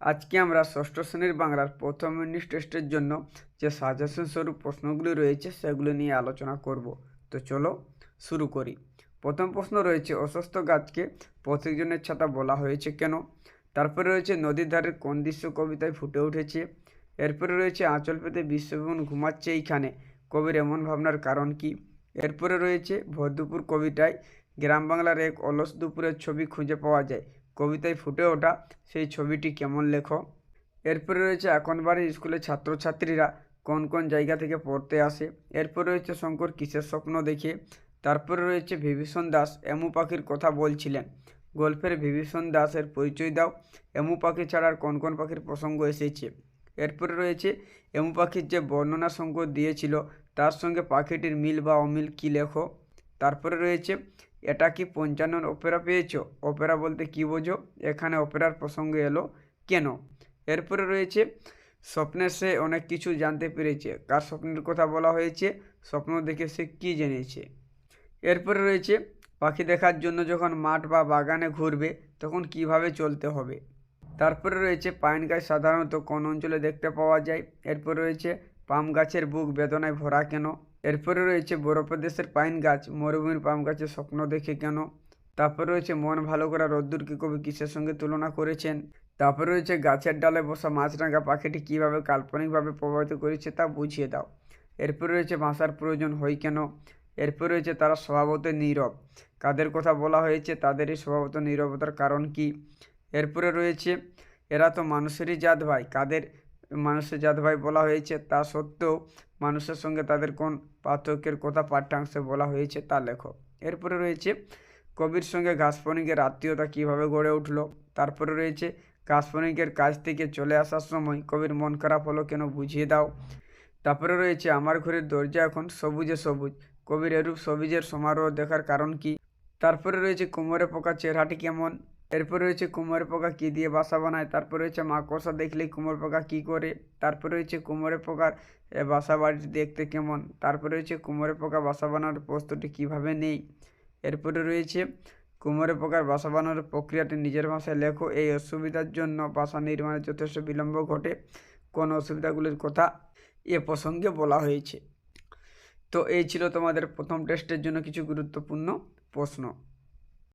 আজকে আমরা ষষ্ঠ শ্রেণির বাংলার প্রথম ইউনিট টেস্টের জন্য যে সাজেশন স্বরূপ প্রশ্নগুলি রয়েছে, সেগুলো নিয়ে আলোচনা করব। তো চলো শুরু করি। প্রথম প্রশ্ন রয়েছে, অসুস্থ গাছকে প্রত্যেকজনের ছাতা বলা হয়েছে কেন? তারপরে রয়েছে, নদীর ধারের কোন দৃশ্য কবিতায় ফুটে উঠেছে? এরপরে রয়েছে, আঁচল পেতে বিশ্বভুবন ঘুমাচ্ছে এইখানে, কবির এমন ভাবনার কারণ কি? এরপরে রয়েছে, ভরদুপুর কবিতায় গ্রাম বাংলার এক অলস দুপুরের ছবি খুঁজে পাওয়া যায় কবিতায় ফুটে ওঠা সেই ছবিটি কেমন লেখো এরপরে রয়েছে এখনবারে স্কুলের ছাত্রছাত্রীরা কোন কোন জায়গা থেকে পড়তে আসে? এরপর রয়েছে শঙ্কর কিসের স্বপ্ন দেখে? তারপরে রয়েছে বিভীষণ দাস, এমু পাখির কথা বলছিলেন। গল্পের বিভীষণ দাসের পরিচয় দাও। এমু পাখি ছাড়ার কোন কোন পাখির প্রসঙ্গ এসেছে? এরপরে রয়েছে এমু পাখির যে বর্ণনা সংকট দিয়েছিল, তার সঙ্গে পাখিটির মিল বা অমিল কী লেখো তারপরে রয়েছে এটা কি পঞ্চান্নর অপেরা পেয়েছ? অপেরা বলতে কী বোঝো? এখানে অপেরার প্রসঙ্গ এলো, কেন? এরপরে রয়েছে স্বপ্নে সে অনেক কিছু জানতে পেরেছে। কার স্বপ্নের কথা বলা হয়েছে? স্বপ্ন দেখে সে কী জেনেছে? এরপরে রয়েছে, পাখি দেখার জন্য যখন মাঠ বা বাগানে ঘুরবে, তখন কীভাবে চলতে হবে? তারপরে রয়েছে, পাইন গাছ সাধারণত কোন অঞ্চলে দেখতে পাওয়া যায়? এরপরে রয়েছে, পাম গাছের বুক বেদনায় ভরা কেন? এরপরে রয়েছে বড়প্রদেশের পাইন গাছ, মরুভূমির পাম গাছের স্বপ্ন দেখে কেন? তারপরে রয়েছে মন ভালো করা রোদ্দুরকে কবি কিসের সঙ্গে তুলনা করেছেন? তারপরে রয়েছে গাছের ডালে বসা মাছরাঙা পাখিটি কীভাবে কাল্পনিকভাবে প্রভাবিত করেছে তা বুঝিয়ে দাও। এরপরে রয়েছে ভাষার প্রয়োজন হয় কেন? এরপর রয়েছে তারা স্বভাবত নীরব। কাদের কথা বলা হয়েছে তাদের এই স্বভাবত নীরবতার কারণ কি? এরপরে রয়েছে, এরা তো মানুষেরই জাত ভাই, কাদের মানুষের জাত ভাই বলা হয়েছে, তা সত্ত্বেও মানুষের সঙ্গে তাদের কোন পার্থক্যের কথা পাঠ্যাংশে বলা হয়েছে তা লেখো। এরপরে রয়েছে, কবির সঙ্গে ঘাসফণিকের আত্মীয়তা কীভাবে গড়ে উঠল? তারপরে রয়েছে ঘাসফণিকের কাছ থেকে চলে আসার সময় কবির মন খারাপ হলো কেন বুঝিয়ে দাও। তারপরে রয়েছে, আমার ঘরের দরজা এখন সবুজে সবুজ, কবির এরূপ সবুজের সমারোহ দেখার কারণ কি? তারপরে রয়েছে, কোমরে পোকার চেহারাটি কেমন? এরপরে রয়েছে কুমোরে পোকা কী দিয়ে বাসা বানায়, তারপরে রয়েছে মাকড়সা দেখলেই কুমোর পোকা কী করে, তারপরে রয়েছে কুমোরে পোকার বাসা বাড়িটি দেখতে কেমন, তারপরে রয়েছে কুমোরে পোকা বাসা বানানোর প্রস্তুতি কীভাবে নেই। এরপরে রয়েছে কুমোরে পোকার বাসা বানানোর প্রক্রিয়াটি নিজের ভাষায় লেখো, এই অসুবিধার জন্য বাসা নির্মাণে যথেষ্ট বিলম্ব ঘটে, কোন অসুবিধাগুলির কথা এ প্রসঙ্গে বলা হয়েছে। তো এই ছিল তোমাদের প্রথম টেস্টের জন্য কিছু গুরুত্বপূর্ণ প্রশ্ন।